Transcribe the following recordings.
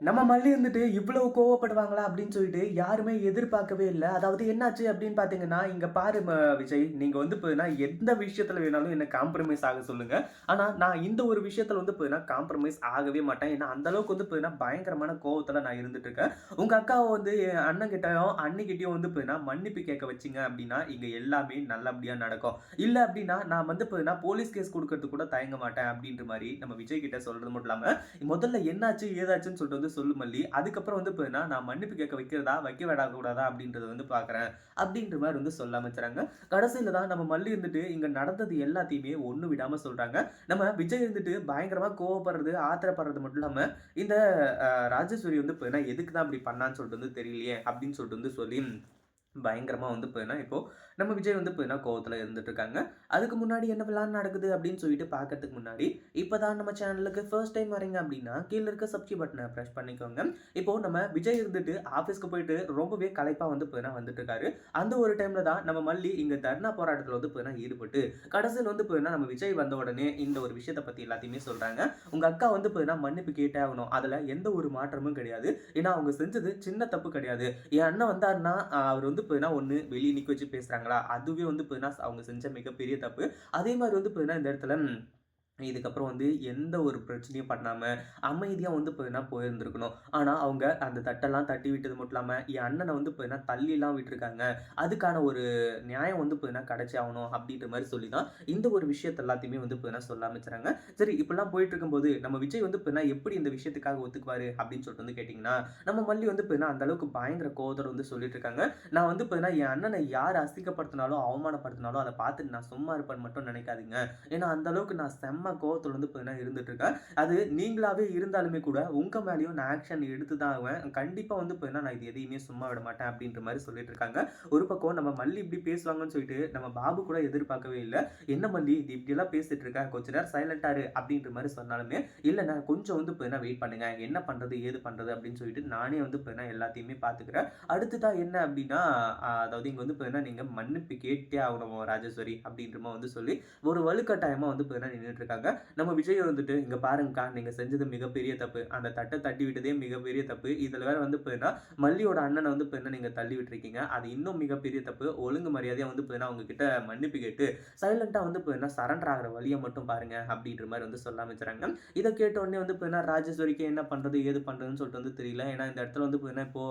நம்ம மல்லி இருந்துட்டு இவ்வளவு கோவப்படுவாங்களா அப்படின்னு சொல்லிட்டு யாருமே எதிர்பார்க்கவே இல்லை. அதாவது என்னாச்சு அப்படின்னு பார்த்தீங்கன்னா இங்கே பாரு விஜய் நீங்கள் வந்து போயினா எந்த விஷயத்தில் வேணாலும் என்ன காம்ப்ரமைஸ் ஆக சொல்லுங்கள் ஆனால் நான் இந்த ஒரு விஷயத்தில் வந்து போயினா காம்ப்ரமைஸ் ஆகவே மாட்டேன். ஏன்னா அந்த அளவுக்கு வந்து போயினா பயங்கரமான கோவத்தில் நான் இருந்துட்டு இருக்கேன். உங்கள் அக்காவை வந்து என் அண்ணன் கிட்டயும் அண்ணிக்கிட்டயும் வந்து போயினா மன்னிப்பு கேட்க வச்சிங்க அப்படின்னா இங்கே எல்லாமே நல்லபடியாக நடக்கும். இல்லை அப்படின்னா நான் வந்து போயினா போலீஸ் கேஸ் கொடுக்கறது கூட தயங்க மாட்டேன் அப்படின்ற மாதிரி நம்ம விஜய் கிட்ட சொல்கிறது மட்டும் இல்லாமல் முதல்ல என்னாச்சு ஏதாச்சுன்னு சொல்லிட்டு வந்து சொல்லு மல்லி. அதுக்கப்புறம் வந்து இப்போ நான் மன்னிப்பு கேட்க வைக்கிறதா வைக்க விட கூடாதா அப்படின்றத வந்து பார்க்குறேன் அப்படின்ற மாதிரி வந்து சொல்ல ஆரம்பிச்சுறாங்க கடைசியில தான் நம்ம மல்லி இருந்துட்டு இங்க நடந்தது எல்லாத்தையுமே ஒண்ணு விடாம சொல்றாங்க. நம்ம விஜய் இருந்துட்டு பயங்கரமா கோவப்படுறது ஆத்திரப்படுறது மட்டும் இல்லாம இந்த ராஜேஸ்வரி வந்து இப்போ எதுக்கு தான் அப்படி பண்ணான்னு சொல்லிட்டு வந்து தெரியலையே அப்படின்னு சொல்லிட்டு வந்து சொல்லி பயங்கரமாக வந்து போயினா இப்போது நம்ம விஜய் வந்து போயினா கோவத்தில் இருந்துட்டுருக்காங்க. அதுக்கு முன்னாடி என்ன பிளான் நடக்குது அப்படின்னு சொல்லிட்டு பார்க்கறதுக்கு முன்னாடி இப்போ தான் நம்ம சேனலுக்கு ஃபர்ஸ்ட் டைம் வரீங்க அப்படின்னா கீழே இருக்க சப்ஸ்கிரைப் பட்டனை ப்ரெஸ் பண்ணிக்கோங்க. இப்போது நம்ம விஜய் இருந்துட்டு ஆஃபீஸ்க்கு போயிட்டு ரொம்பவே களைப்பாக வந்து போயினா வந்துட்டு இருக்காரு அந்த ஒரு டைமில் தான் நம்ம மல்லி இங்கே தர்ணா போராட்டத்தில் வந்து போயினா ஈடுபட்டு கடைசியில் வந்து போயினா நம்ம விஜய் வந்த உடனே இந்த ஒரு விஷயத்தை பற்றி எல்லாத்தையுமே சொல்கிறாங்க உங்கள் அக்கா வந்து போயினா மன்னிப்பு கேட்டே ஆகணும். அதில் எந்த ஒரு மாற்றமும் கிடையாது. ஏன்னா அவங்க செஞ்சது சின்ன தப்பு கிடையாது. என் அண்ணன் வந்தாருன்னா அவர் வந்து பார்த்தீங்கன்னா ஒன்று வெளியே நிற்க வச்சு பேசுகிறாங்களா அதுவே வந்து பார்த்தீங்கன்னா அவங்க செஞ்ச மிகப்பெரிய தப்பு. அதே மாதிரி வந்து பார்த்தீங்கன்னா இந்த இடத்துல இதுக்கப்புறம் வந்து எந்த ஒரு பிரச்சனையும் பண்ணாமல் அமைதியாக வந்து போயினா போயிருந்துருக்கணும். ஆனால் அவங்க அந்த தட்டெல்லாம் தட்டி விட்டது மட்டும் இல்லாமல் என் அண்ணனை வந்து போயினா தள்ளிலாம் விட்டுருக்காங்க. அதுக்கான ஒரு நியாயம் வந்து போயினா கிடைச்சி ஆகணும் அப்படின்ற மாதிரி சொல்லி தான் இந்த ஒரு விஷயத்த எல்லாத்தையுமே வந்து போயினா சொல்ல ஆரம்பிச்சுறாங்க சரி இப்படிலாம் போயிட்டு இருக்கும்போது நம்ம விஜய் வந்து போயினா எப்படி இந்த விஷயத்துக்காக ஒத்துக்குவார் அப்படின்னு சொல்லிட்டு வந்து கேட்டிங்கன்னா நம்ம மல்லி வந்து போயினா அந்த அளவுக்கு பயங்கர கோதர் வந்து சொல்லிட்டு இருக்காங்க நான் வந்து போயினா என் அண்ணனை யார் அசிங்கப்படுத்தினாலும் அவமானப்படுத்தினாலும் அதை பார்த்துட்டு நான் சும்மா இருப்பேன்னு மட்டும் நினைக்காதீங்க. ஏன்னா அந்த அளவுக்கு நான் செம்ம கோவத்தில் வந்து பார்த்தீங்கன்னா இருந்துட்டுருக்கேன் அது நீங்களாவே இருந்தாலுமே கூட உங்கள் மேலேயும் நான் ஆக்ஷன் எடுத்து தான் ஆவேன். கண்டிப்பாக வந்து பார்த்தீங்கன்னா நான் இது எதையுமே சும்மா விட மாட்டேன் அப்படின்ற மாதிரி சொல்லிட்டு இருக்காங்க ஒரு பக்கம் நம்ம மல்லி இப்படி பேசுவாங்கன்னு சொல்லிட்டு நம்ம பாபு கூட எதிர்பார்க்கவே இல்லை. என்ன மல்லி? இது இப்படியெல்லாம் பேசிட்டு இருக்கேன் கொஞ்ச நேரம் சைலண்டாரு அப்படின்ற மாதிரி சொன்னாலுமே இல்லை நான் கொஞ்சம் வந்து போயினா வெயிட் பண்ணுங்க. என்ன பண்ணுறது ஏது பண்ணுறது அப்படின்னு சொல்லிட்டு நானே வந்து போயினா எல்லாத்தையுமே பார்த்துக்கிறேன் அடுத்ததா என்ன அப்படின்னா அதாவது இங்கே வந்து பார்த்தீங்கன்னா நீங்கள் மன்னிப்பு கேட்டே ஆகணும் ராஜேஸ்வரி அப்படின்ற மாதிரி வந்து சொல்லி ஒரு வலுக்கட்டாயமாக வந்து போயினா நின்றுட்டு இருக்காங்க நம்ம விஜய் வந்துட்டு இங்க பாருங்கக்கா நீங்க செஞ்சது மிகப்பெரிய தப்பு. அந்த தட்டை தட்டி விட்டதே மிகப்பெரிய தப்பு. இதுல வேற வந்து போயினா மல்லியோட அண்ணனை வந்து போயினா நீங்க தள்ளி விட்டுருக்கீங்க. அது இன்னும் மிகப்பெரிய தப்பு. ஒழுங்கு மரியாதையா வந்து போயினா அவங்க கிட்ட மன்னிப்பு கேட்டு சைலண்டா வந்து போயினா சரண்டர் ஆகிற வழியை மட்டும் பாருங்க அப்படின்ற மாதிரி வந்து சொல்ல ஆரம்பிச்சுறாங்க. இதை கேட்ட உடனே வந்து போயினா ராஜேஸ்வரிக்கு என்ன பண்றது ஏது பண்றதுன்னு சொல்லிட்டு வந்து தெரியல. ஏன்னா இந்த இடத்துல வந்து போயினா இப்போ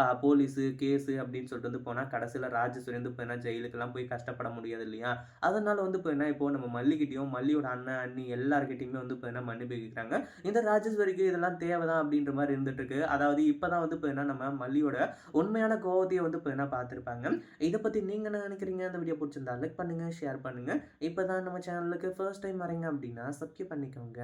ஆஹ், போலீஸு கேஸு அப்படின்னு சொல்லிட்டு வந்து போனா கடைசியில ராஜேஸ்வரி வந்து போயினா ஜெயிலுக்கெல்லாம் போய் கஷ்டப்பட முடியாது இல்லையா? அதனால வந்து போயினா இப்போ நம்ம மல்லிகிட்டையும் மல்லியோட அண்ணன் அண்ணி எல்லாருக்கிட்டையுமே வந்து போயினா மன்னிப்பு கேட்குறாங்க இந்த ராஜேஸ்வரிக்கு இதெல்லாம் தேவைதான் அப்படின்ற மாதிரி இருந்துட்டு இருக்கு அதாவது இப்பதான் வந்து போயினா நம்ம மல்லியோட உண்மையான கோவத்தையே வந்து போயினா பார்த்துருப்பாங்க இதை பற்றி நீங்கள் என்ன நினைக்கிறீங்க? அந்த வீடியோ பிடிச்சிருந்தா லைக் பண்ணுங்கள் ஷேர் பண்ணுங்க. இப்பதான் நம்ம சேனலுக்கு ஃபர்ஸ்ட் டைம் வரீங்க அப்படின்னா சப்ஸ்கிரைப் பண்ணிக்கோங்க.